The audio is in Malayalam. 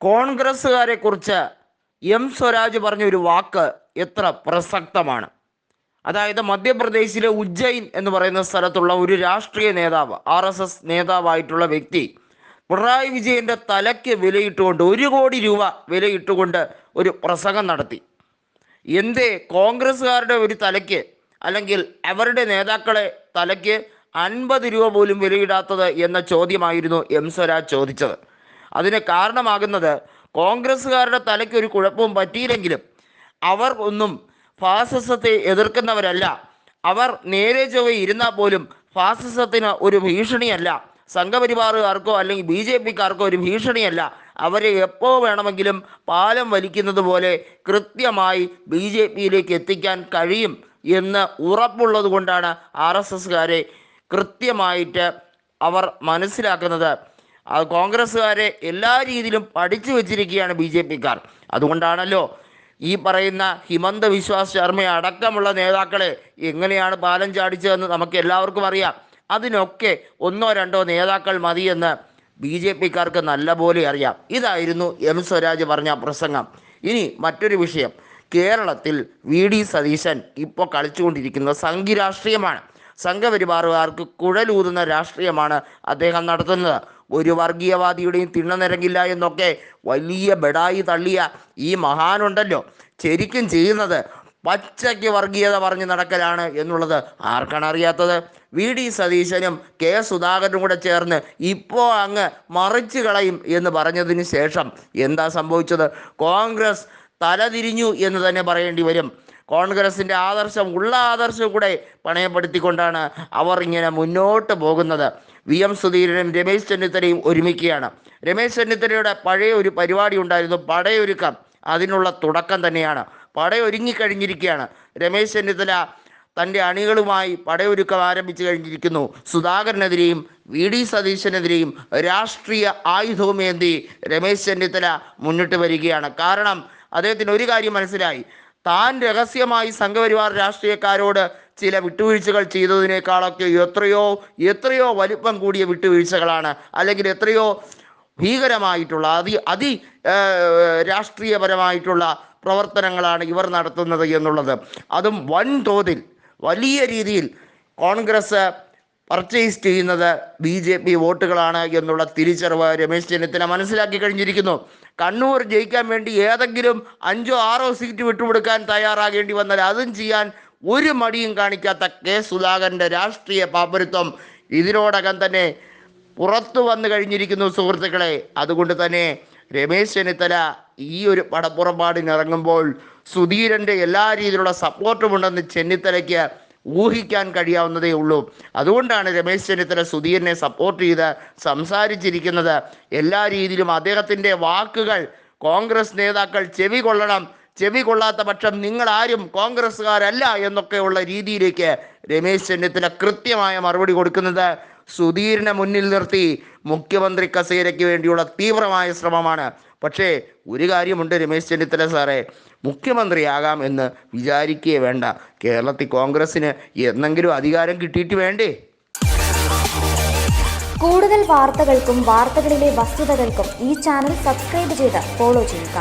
കോൺഗ്രസ്സുകാരെ കുറിച്ച് എം സ്വരാജ് പറഞ്ഞ ഒരു വാക്ക് എത്ര പ്രസക്തമാണ്. അതായത് മധ്യപ്രദേശിലെ ഉജ്ജയിൻ എന്ന് പറയുന്ന സ്ഥലത്തുള്ള ഒരു രാഷ്ട്രീയ നേതാവ് ആർ എസ് എസ് നേതാവായിട്ടുള്ള വ്യക്തി പിണറായി വിജയന്റെ തലയ്ക്ക് വിലയിട്ടുകൊണ്ട് ഒരു കോടി രൂപ വിലയിട്ടുകൊണ്ട് ഒരു പ്രസംഗം നടത്തി. എന്തേ കോൺഗ്രസ്സുകാരുടെ ഒരു തലയ്ക്ക് അല്ലെങ്കിൽ അവരുടെ നേതാക്കളെ തലയ്ക്ക് അൻപത് രൂപ പോലും വിലയിടാത്തത് എന്ന ചോദ്യമായിരുന്നു എം സ്വരാജ് ചോദിച്ചത്. അതിന് കാരണമാകുന്നത് കോൺഗ്രസ്സുകാരുടെ തലയ്ക്ക് ഒരു കുഴപ്പവും പറ്റിയില്ലെങ്കിലും അവർ ഒന്നും ഫാസിസത്തെ എതിർക്കുന്നവരല്ല. അവർ നേരെ ചൊവ്വ ഇരുന്നാൽ പോലും ഫാസിസത്തിന് ഒരു ഭീഷണിയല്ല. സംഘപരിവാറുകാർക്കോ അല്ലെങ്കിൽ ബി ജെ പിക്കാർക്കോ ഒരു ഭീഷണിയല്ല. അവരെ എപ്പോൾ വേണമെങ്കിലും പാലം വലിക്കുന്നത് പോലെ കൃത്യമായി ബി ജെ പിയിലേക്ക് എത്തിക്കാൻ കഴിയും എന്ന് ഉറപ്പുള്ളത് കൊണ്ടാണ് ആർ എസ് എസ്കാരെ കൃത്യമായിട്ട് അവർ മനസ്സിലാക്കുന്നത്. കോൺഗ്രസ്സുകാരെ എല്ലാ രീതിയിലും പഠിച്ചു വെച്ചിരിക്കുകയാണ് ബി ജെ പിക്കാർ. അതുകൊണ്ടാണല്ലോ ഈ പറയുന്ന ഹിമന്ത വിശ്വാസ് ശർമ്മ അടക്കമുള്ള നേതാക്കളെ എങ്ങനെയാണ് പാലം ചാടിച്ചതെന്ന് നമുക്ക് എല്ലാവർക്കും അറിയാം. അതിനൊക്കെ ഒന്നോ രണ്ടോ നേതാക്കൾ മതിയെന്ന് ബി ജെ പിക്കാർക്ക് നല്ല പോലെ അറിയാം. ഇതായിരുന്നു എം സ്വരാജ് പറഞ്ഞ പ്രസംഗം. ഇനി മറ്റൊരു വിഷയം. കേരളത്തിൽ വി ഡി സതീശൻ ഇപ്പോൾ കളിച്ചുകൊണ്ടിരിക്കുന്ന സംഘി രാഷ്ട്രീയമാണ് സംഘപരിവാറുകാർക്ക് കുഴലൂതുന്ന രാഷ്ട്രീയമാണ് അദ്ദേഹം നടത്തുന്നത്. ഒരു വർഗീയവാദിയുടെയും തിണ്ണനിരങ്ങില്ല എന്നൊക്കെ വലിയ ബെടായി തള്ളിയ ഈ മഹാനുണ്ടല്ലോ. ശരിക്കും ചെയ്യുന്നത് പച്ചയ്ക്ക് വർഗീയത പറഞ്ഞ് നടക്കലാണ് എന്നുള്ളത് ആർക്കാണ് അറിയാത്തത്? വി. ഡി. സതീശനും കെ. സുധാകരനും കൂടെ ചേർന്ന് ഇപ്പോൾ അങ്ങ് മറിച്ച് കളയും എന്ന് പറഞ്ഞതിന് ശേഷം എന്താ സംഭവിച്ചത്? കോൺഗ്രസ് തലതിരിഞ്ഞു എന്ന് തന്നെ പറയേണ്ടി വരും. കോൺഗ്രസിന്റെ ആദർശം ഉള്ള ആദർശം കൂടെ പണയപ്പെടുത്തിക്കൊണ്ടാണ് അവർ ഇങ്ങനെ മുന്നോട്ട് പോകുന്നത്. വി എം സുധീരനും രമേശ് ചെന്നിത്തലയും ഒരുമിക്കുകയാണ്. രമേശ് ചെന്നിത്തലയുടെ പഴയ ഒരു പരിപാടി ഉണ്ടായിരുന്നു പടയൊരുക്കം. അതിനുള്ള തുടക്കം തന്നെയാണ്. പടയൊരുങ്ങിക്കഴിഞ്ഞിരിക്കുകയാണ് രമേശ് ചെന്നിത്തല തന്റെ അണികളുമായി പടയൊരുക്കം ആരംഭിച്ചു കഴിഞ്ഞിരിക്കുന്നു. സുധാകരനെതിരെയും വി ഡി സതീശനെതിരെയും രാഷ്ട്രീയ ആയുധവുമേന്തി രമേശ് ചെന്നിത്തല മുന്നിട്ട് വരികയാണ്. കാരണം അദ്ദേഹത്തിന് ഒരു കാര്യം മനസ്സിലായി. താൻ രഹസ്യമായി സംഘപരിവാർ രാഷ്ട്രീയക്കാരോട് ചില വിട്ടുവീഴ്ചകൾ ചെയ്തതിനേക്കാളൊക്കെ എത്രയോ എത്രയോ വലിപ്പം കൂടിയ വിട്ടുവീഴ്ചകളാണ്. അല്ലെങ്കിൽ എത്രയോ ഭീകരമായിട്ടുള്ള അതി അതി രാഷ്ട്രീയപരമായിട്ടുള്ള പ്രവർത്തനങ്ങളാണ് ഇവർ നടത്തുന്നത് എന്നുള്ളത്. അതും വൻതോതിൽ വലിയ രീതിയിൽ കോൺഗ്രസ് പർച്ചേസ് ചെയ്യുന്നത് ബി ജെ പി വോട്ടുകളാണ് എന്നുള്ള തിരിച്ചറിവ് രമേശ് ചെന്നിത്തല മനസ്സിലാക്കി കഴിഞ്ഞിരിക്കുന്നു. കണ്ണൂർ ജയിക്കാൻ വേണ്ടി ഏതെങ്കിലും അഞ്ചോ ആറോ സീറ്റ് വിട്ടുകൊടുക്കാൻ തയ്യാറാകേണ്ടി വന്നാൽ അതും ചെയ്യാൻ ഒരു മടിയും കാണിക്കാത്ത കെ സുധാകരന്റെ രാഷ്ട്രീയ പാപരത്വം ഇതിനോടകം തന്നെ പുറത്തു വന്നു കഴിഞ്ഞിരിക്കുന്നു സുഹൃത്തുക്കളെ. അതുകൊണ്ട് തന്നെ രമേശ് ചെന്നിത്തല ഈ ഒരു പടപ്പുറപ്പാടിനിറങ്ങുമ്പോൾ സുധീരന്റെ എല്ലാ രീതിയിലുള്ള സപ്പോർട്ടുമുണ്ടെന്ന് ചെന്നിത്തലയ്ക്ക് ഊഹിക്കാൻ കഴിയാവുന്നതേ ഉള്ളൂ. അതുകൊണ്ടാണ് രമേശ് ചെന്നിത്തല സുധീരനെ സപ്പോർട്ട് ചെയ്ത് സംസാരിച്ചിരിക്കുന്നത്. എല്ലാ രീതിയിലും അദ്ദേഹത്തിന്റെ വാക്കുകൾ കോൺഗ്രസ് നേതാക്കൾ ചെവി കൊള്ളണം. ചെവി കൊള്ളാത്ത പക്ഷം നിങ്ങൾ ആരും കോൺഗ്രസ്സുകാരല്ല എന്നൊക്കെയുള്ള രീതിയിലേക്ക് രമേശ് ചെന്നിത്തല കൃത്യമായ മറുപടി കൊടുക്കുന്നത്. സുധീരനെ മുന്നിൽ നിർത്തി മുഖ്യമന്ത്രി കസേരയ്ക്ക് വേണ്ടിയുള്ള തീവ്രമായ ശ്രമമാണ്. പക്ഷേ ഒരു കാര്യമുണ്ട് രമേശ് ചെന്നിത്തല സാറേ. മുഖ്യമന്ത്രിയാകാം എന്ന് വിചാരിക്കുകയേ വേണ്ട. കേരളത്തിൽ കോൺഗ്രസ്സിന് എന്നെങ്കിലും അധികാരം കിട്ടിയിട്ട് വേണ്ടേ? കൂടുതൽ വാർത്തകൾക്കും വാർത്തകളിലെ വസ്തുതകൾക്കും ഈ ചാനൽ സബ്സ്ക്രൈബ് ചെയ്ത് ഫോളോ ചെയ്യുക.